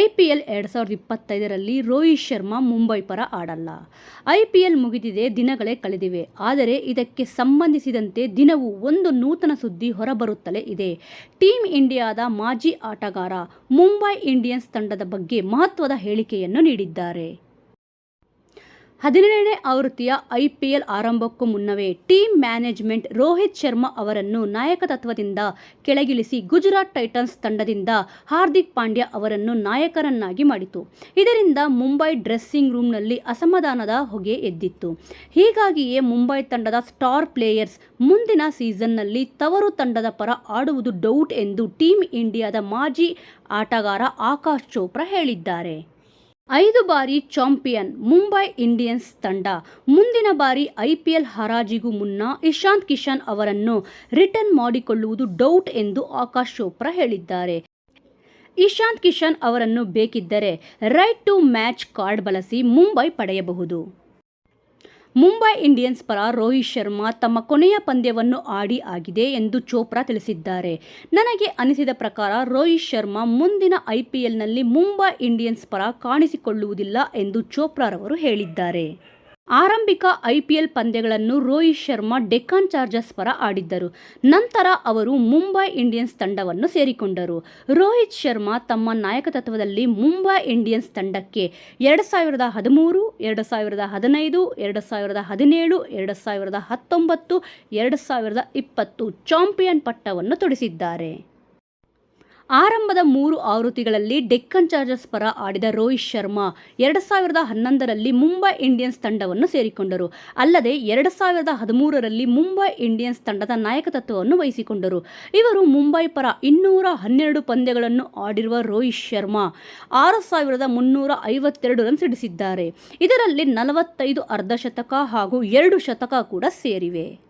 I P L ಎರಡು ಸಾವಿರದ ಇಪ್ಪತ್ತೈದರಲ್ಲಿ ರೋಹಿತ್ ಶರ್ಮಾ ಮುಂಬೈ ಪರ ಆಡಲ್ಲ. ಐ ಪಿ ಎಲ್ ಮುಗಿದಿದೆ, ದಿನಗಳೇ ಕಳೆದಿವೆ. ಆದರೆ ಇದಕ್ಕೆ ಸಂಬಂಧಿಸಿದಂತೆ ದಿನವೂ ಒಂದು ನೂತನ ಸುದ್ದಿ ಹೊರಬರುತ್ತಲೇ ಇದೆ. ಟೀಮ್ ಇಂಡಿಯಾದ ಮಾಜಿ ಆಟಗಾರ ಮುಂಬೈ ಇಂಡಿಯನ್ಸ್ ತಂಡದ ಬಗ್ಗೆ ಮಹತ್ವದ ಹೇಳಿಕೆಯನ್ನು ನೀಡಿದ್ದಾರೆ. ಹದಿನೇಳನೇ ಆವೃತ್ತಿಯ ಐ ಪಿ ಎಲ್ ಆರಂಭಕ್ಕೂ ಮುನ್ನವೇ ಟೀಮ್ ಮ್ಯಾನೇಜ್ಮೆಂಟ್ ರೋಹಿತ್ ಶರ್ಮಾ ಅವರನ್ನು ನಾಯಕತ್ವದಿಂದ ಕೆಳಗಿಳಿಸಿ ಗುಜರಾತ್ ಟೈಟನ್ಸ್ ತಂಡದಿಂದ ಹಾರ್ದಿಕ್ ಪಾಂಡ್ಯ ಅವರನ್ನು ನಾಯಕರನ್ನಾಗಿ ಮಾಡಿತು. ಇದರಿಂದ ಮುಂಬೈ ಡ್ರೆಸ್ಸಿಂಗ್ ರೂಮ್ನಲ್ಲಿ ಅಸಮಾಧಾನದ ಹೊಗೆ ಎದ್ದಿತ್ತು. ಹೀಗಾಗಿಯೇ ಮುಂಬೈ ತಂಡದ ಸ್ಟಾರ್ ಪ್ಲೇಯರ್ಸ್ ಮುಂದಿನ ಸೀಸನ್ನಲ್ಲಿ ತವರು ತಂಡದ ಪರ ಆಡುವುದು ಡೌಟ್ ಎಂದು ಟೀಮ್ ಇಂಡಿಯಾದ ಮಾಜಿ ಆಟಗಾರ ಆಕಾಶ್ ಚೋಪ್ರಾ ಹೇಳಿದ್ದಾರೆ. ಐದು ಬಾರಿ ಚಾಂಪಿಯನ್ ಮುಂಬೈ ಇಂಡಿಯನ್ಸ್ ತಂಡ. ಮುಂದಿನ ಬಾರಿ ಐಪಿಎಲ್ ಹರಾಜಿಗೂ ಮುನ್ನ ಇಶಾಂತ್ ಕಿಶನ್ ಅವರನ್ನು ರಿಟರ್ನ್ ಮಾಡಿಕೊಳ್ಳುವುದು ಡೌಟ್ ಎಂದು ಆಕಾಶ್ ಚೋಪ್ರಾ ಹೇಳಿದ್ದಾರೆ. ಇಶಾಂತ್ ಕಿಶನ್ ಅವರನ್ನು ಬೇಕಿದ್ದರೆ ರೈಟ್ ಟು ಮ್ಯಾಚ್ ಕಾರ್ಡ್ ಬಳಸಿ ಮುಂಬೈ ಪಡೆಯಬಹುದು. ಮುಂಬೈ ಇಂಡಿಯನ್ಸ್ ಪರ ರೋಹಿತ್ ಶರ್ಮಾ ತಮ್ಮ ಕೊನೆಯ ಪಂದ್ಯವನ್ನು ಆಡಿ ಆಗಿದೆ ಎಂದು ಚೋಪ್ರಾ ತಿಳಿಸಿದ್ದಾರೆ. ನನಗೆ ಅನಿಸಿದ ಪ್ರಕಾರ ರೋಹಿತ್ ಶರ್ಮಾ ಮುಂದಿನ ಐಪಿಎಲ್ನಲ್ಲಿ ಮುಂಬೈ ಇಂಡಿಯನ್ಸ್ ಪರ ಕಾಣಿಸಿಕೊಳ್ಳುವುದಿಲ್ಲ ಎಂದು ಚೋಪ್ರಾರವರು ಹೇಳಿದ್ದಾರೆ. ಆರಂಭಿಕ ಐಪಿಎಲ್ ಪಂದ್ಯಗಳನ್ನು ರೋಹಿತ್ ಶರ್ಮಾ ಡೆಕ್ಕಾನ್ ಚಾರ್ಜರ್ಸ್ ಪರ ಆಡಿದ್ದರು. ನಂತರ ಅವರು ಮುಂಬೈ ಇಂಡಿಯನ್ಸ್ ತಂಡವನ್ನು ಸೇರಿಕೊಂಡರು. ರೋಹಿತ್ ಶರ್ಮಾ ತಮ್ಮ ನಾಯಕತ್ವದಲ್ಲಿ ಮುಂಬೈ ಇಂಡಿಯನ್ಸ್ ತಂಡಕ್ಕೆ ಎರಡು ಸಾವಿರದ ಹದಿಮೂರು, ಎರಡು ಸಾವಿರದ ಹದಿನೈದು, ಎರಡು ಸಾವಿರದ ಹದಿನೇಳು, ಎರಡು ಸಾವಿರದ ಹತ್ತೊಂಬತ್ತು, ಎರಡು ಸಾವಿರದ ಇಪ್ಪತ್ತು ಚಾಂಪಿಯನ್ ಪಟ್ಟವನ್ನು ತೊಡಿಸಿದ್ದಾರೆ. ಆರಂಭದ ಮೂರು ಆವೃತ್ತಿಗಳಲ್ಲಿ ಡೆಕ್ಕನ್ ಚಾರ್ಜರ್ಸ್ ಪರ ಆಡಿದ ರೋಹಿತ್ ಶರ್ಮಾ ಎರಡು ಸಾವಿರದ ಹನ್ನೊಂದರಲ್ಲಿ ಮುಂಬೈ ಇಂಡಿಯನ್ಸ್ ತಂಡವನ್ನು ಸೇರಿಕೊಂಡರು. ಅಲ್ಲದೆ ಎರಡು ಸಾವಿರದ ಹದಿಮೂರರಲ್ಲಿ ಮುಂಬೈ ಇಂಡಿಯನ್ಸ್ ತಂಡದ ನಾಯಕತ್ವವನ್ನು ವಹಿಸಿಕೊಂಡರು. ಇವರು ಮುಂಬೈ ಪರ ಇನ್ನೂರ ಹನ್ನೆರಡು ಪಂದ್ಯಗಳನ್ನು ಆಡಿರುವ ರೋಹಿತ್ ಶರ್ಮಾ ಆರು ಸಾವಿರದ ಮುನ್ನೂರ ಐವತ್ತೆರಡು ರನ್ ಸಿಡಿಸಿದ್ದಾರೆ ಇದರಲ್ಲಿ ನಲವತ್ತೈದು ಅರ್ಧಶತಕ ಹಾಗೂ ಎರಡು ಶತಕ ಕೂಡ ಸೇರಿವೆ.